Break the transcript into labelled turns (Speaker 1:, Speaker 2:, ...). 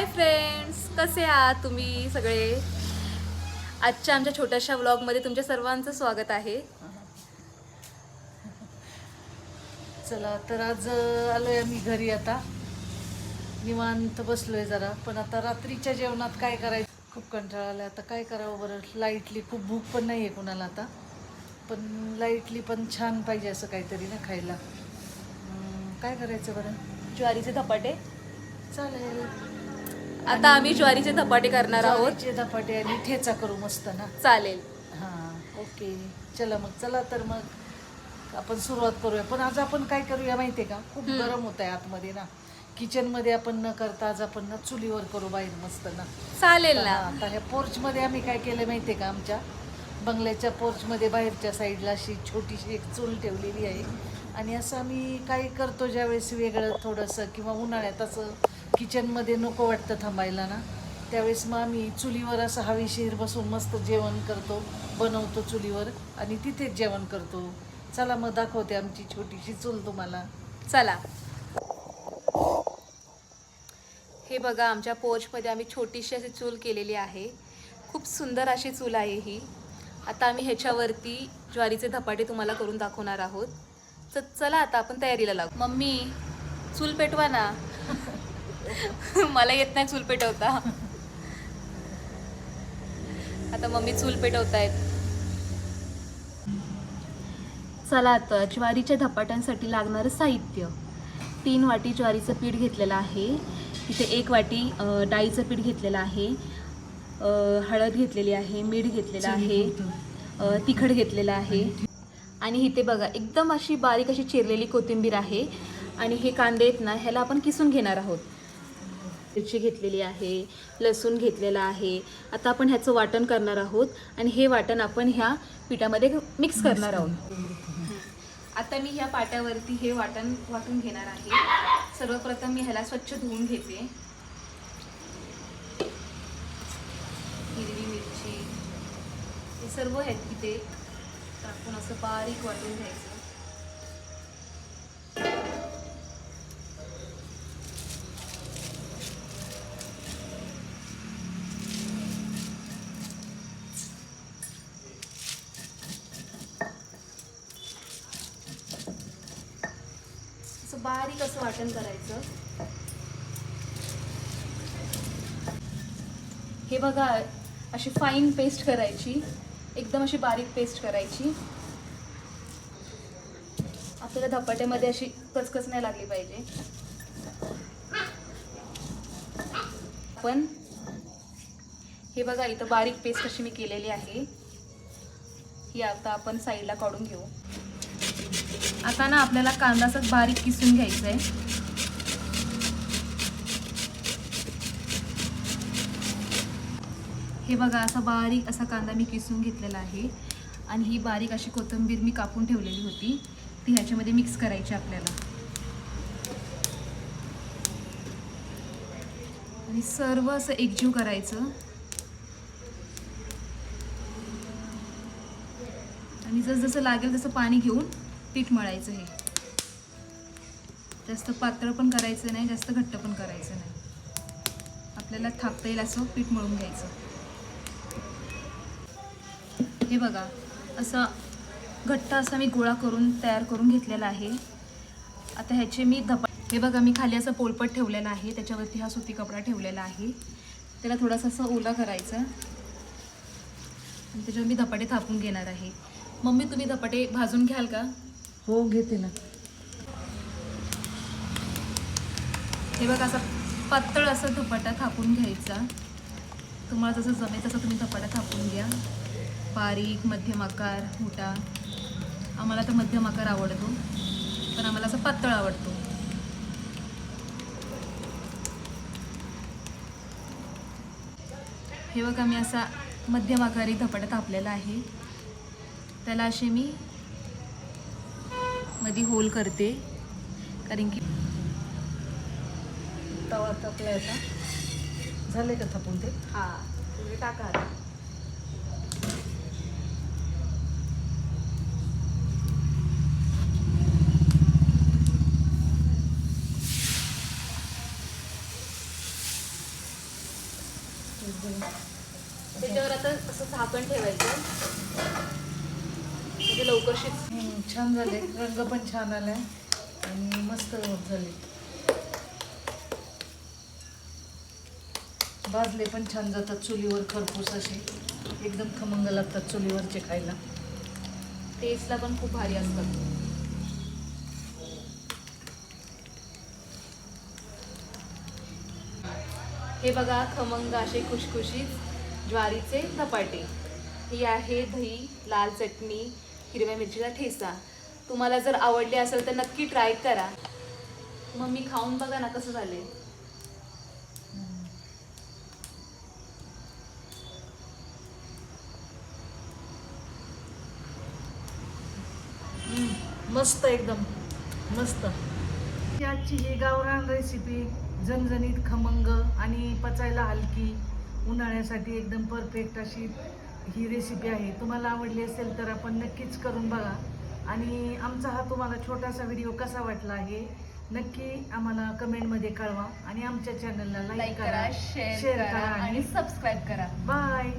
Speaker 1: Hi friends कसे आहात तुम्ही सगळे? आजच्या आमच्या छोट्याशा व्लॉगमध्ये तुमच्या सर्वांचं स्वागत आहे.
Speaker 2: चला तर आज आलोय आम्ही घरी आता. निवांत बसलोय जरा. पण आता रात्रीच्या जेवणात काय करायचं? खूप कंटाळा आलाय. आता काय करावं बरं? लाईटली खूप भूक पण नाही आहे कुणाला आता. पण लाईटली पण छान पाहिजे असं काहीतरी ना खायला. काय करायचं बरं?
Speaker 1: ज्वारीचे धपाटे.
Speaker 2: चालेल.
Speaker 1: आता आम्ही ज्वारीचे धपाटे करणार आहोत.
Speaker 2: ज्वारीचे धपाटे आणि ठेचा करू मस्त ना?
Speaker 1: चालेल.
Speaker 2: हां ओके. चला मग चला तर मग आपण सुरुवात करूया. पण आज आपण काय करूया माहितीये का? खूप
Speaker 1: हम्म.
Speaker 2: गरम होत आहे आतमध्ये ना. किचनमध्ये आपण न करता आज आपण ना चुलीवर करू बाहेर मस्त ना.
Speaker 1: चालेल
Speaker 2: हा,
Speaker 1: ना.
Speaker 2: आता ह्या पोर्चमध्ये आम्ही काय केलं माहितीये का आमच्या? बंगल्याच्या पोर्चमध्ये बाहेरच्या साईडला अशी छोटीशी एक चूल ठेवलेली आहे. आणि असं आम्ही काही करतो ज्यावेळेस वेगळं थोडंसं किंवा उन्हाळ्यात असं किचनमध्ये नको वाटतं थांबायला ना त्यावेळेस मग आम्ही चुलीवर असं हवेशीर बसून मस्त जेवण करतो बनवतो चुलीवर आणि तिथेच जेवण करतो. चला मग दाखवते आमची छोटीशी चूल तुम्हाला.
Speaker 1: चला. हे बघा आमच्या पोर्चमध्ये आम्ही छोटीशी अशी चूल केलेली आहे. खूप सुंदर अशी चूल आहे ही. आता आम्ही ह्याच्यावरती ज्वारीचे धपाटे तुम्हाला करून दाखवणार आहोत. तर चला आता आपण तयारीला लागू. मम्मी चूल पेटवा ना. मला येत नाही चूल पेटवता. आता मम्मी चूल पेटवतायत. चला आता ज्वारीच्या धपाट्यांसाठी लागणारं साहित्य. तीन वाटी ज्वारीचं पीठ घेतलेलं आहे. इथे एक वाटी डाळीचं पीठ घेतलेलं आहे. हळद घेतलेली आहे मीठ घेतलेलं आहे. तिखट घेतलेलं आहे. आणि इथे बघा एकदम अशी बारीक अशी चिरलेली कोथिंबीर आहे. आणि हे कांदे आहेत ना ह्याला आपण किसून घेणार आहोत. मिरची घेतलेली आहे लसूण घेतलेला आहे. आता आपण ह्याचं वाटण करणार आहोत. आणि हे वाटण आपण ह्या पिठामध्ये मिक्स करणार आहोत. आता मी ह्या पाट्यावरती हे वाटण वाटून घेणार आहे. सर्वप्रथम मी ह्याला स्वच्छ धुवून घेते. हिरवी मिरची. हे सर्व आहेत तिथे असं बारीक वाटून घ्यायचं. असं बारीक असं वाटण करायचं. हे बघा अशी फाईन पेस्ट करायची. एकदम अशी बारीक पेस्ट करायची. आपल्याला धपाट्यामध्ये अशी कचकच नाही लागली पाहिजे. पण हे बघा इथं बारीक पेस्ट अशी मी केलेली आहे ही आता आपण साईडला काढून घेऊ. आता ना आपल्याला कांदा असं बारीक किसून घ्यायचं आहे हे बघा असा बारीक असा कांदा मी किसून घेतलेला आहे. आणि ही बारीक अशी कोथिंबीर मी कापून ठेवलेली होती. ती ह्याच्यामध्ये मिक्स करायची आपल्याला. आणि सर्व असं एकजीव करायचं. आणि जसजसं जसं लागेल तसं पाणी घेऊन पीठ मळायचं हे. जास्त पातळ पण करायचं नाही जास्त घट्ट पण करायचं नाही. आपल्याला थापता येईल असं पीठ मळून घ्यायचं. हे बघा असं घट्ट असा मी गोळा करून तयार करून घेतलेला आहे. आता ह्याचे मी धपा हे बघा मी खाली असं पोलपट ठेवलेला आहे. त्याच्यावरती हा सुती कपडा ठेवलेला आहे. त्याला थोडासा असं ओला करायचा. आणि त्याच्यावर मी धपाटे थापून घेणार आहे. मम्मी तुम्ही धपाटे भाजून घ्याल का?
Speaker 2: हो घेते ना.
Speaker 1: हे बघा असा पातळ असा धपाटा थापून घ्यायचा. तुम्हाला जसं जमेल तसं तुम्ही धपाटा थापून घ्या. बारीक मध्यम आकार मोठा. आम्हाला तर मध्यम आकार आवडतो पण आम्हाला असं पातळ आवडतो. हे बघा मी असा मध्यम आकारी धपाटा थापलेला आहे. त्याला असे मी मध्ये होल करते कारण की
Speaker 2: तवा तापलाय आता. झाले का थापून ते?
Speaker 1: हां तुम्ही टाका त्याच्यावर आता असं झाकण ठेवायचं. म्हणजे लवकर शिज
Speaker 2: छान झाले. रंग पण छान आलाय. आणि मस्त होत झाले. भाजले पण छान जातात चुलीवर खरपूस असे. एकदम खमंग लागतात चुलीवरचे खायला.
Speaker 1: टेस्टला पण खूप भारी असतात. हे बघा खमंग असे खुशखुशीत ज्वारीचे धपाटे. ही आहे दही लाल चटणी हिरव्या मिरचीचा ठेसा तुम्हाला जर आवडले असेल तर नक्की ट्राय करा. मग मी खाऊन बघा ना कसं झाले.
Speaker 2: मस्त एकदम. मस्त. आजची ही गावरान रेसिपी झणझणीत खमंग आणि पचायला हलकी उन्हाळ्यासाठी एकदम परफेक्ट अशी ही रेसिपी आहे. तुम्हाला आवडली असेल तर आपण नक्कीच करून बघा. आणि आमचा हा तुम्हाला छोटासा व्हिडिओ कसा वाटला आहे नक्की आम्हाला कमेंटमध्ये कळवा. आणि आमच्या चॅनलला लाईक
Speaker 1: करा
Speaker 2: शेअर
Speaker 1: करा आणि सबस्क्राईब करा.
Speaker 2: बाय